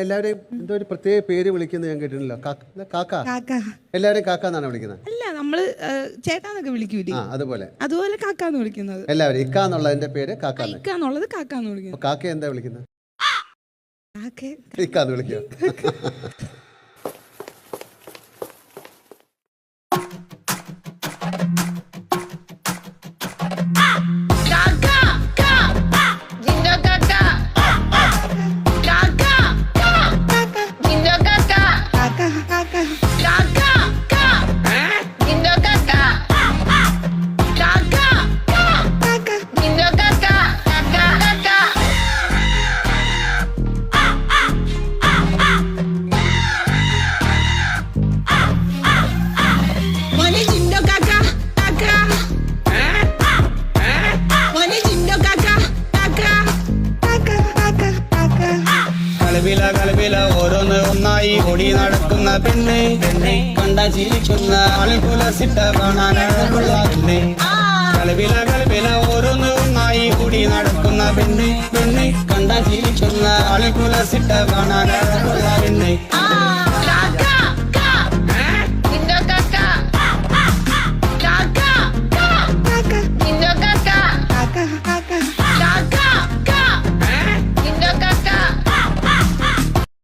എല്ലാവരെയും എന്തോ ഒരു പ്രത്യേക പേര് വിളിക്കുന്നത് ഞാൻ കേട്ടിട്ടില്ല. കാക്ക? കാക്ക? കാക്ക. എല്ലാവരെയും കാക്ക എന്നാണ് വിളിക്കുന്നത്. അല്ല നമ്മൾ ചേട്ടാന്നൊക്കെ വിളിക്കൂലേ അതുപോലെ. അതുപോലെ കാക്കാന്ന് വിളിക്കുന്നത്. എല്ലാവരും ഇക്ക എന്നുള്ളതിന്റെ പേര് കാക്ക എന്ന്. ഇക്കാന്നുള്ളത് കാക്കാന്ന് വിളിക്കുന്നത്. അപ്പൊ കാക്ക എന്താ വിളിക്കുന്നത്? കാക്ക ഇക്ക എന്ന് വിളിക്കുക കളവില കൽവില ഓരോന്ന് ഒന്നായി ഓടി നടക്കുന്ന പെണ്ണ്. കണ്ട ചിരിക്കുന്ന ആൾക്കുലസിട്ട കാണാനുള്ള പെണ്ണ്. കൽവില കൽവില ഓരോന്ന് ഒന്നായി ഓടി നടക്കുന്ന പെണ്ണ്. പെണ്ണ് കണ്ട ചിരിക്കുന്ന ആൾക്കുലസിട്ട കാണാനുള്ള പെണ്ണ്.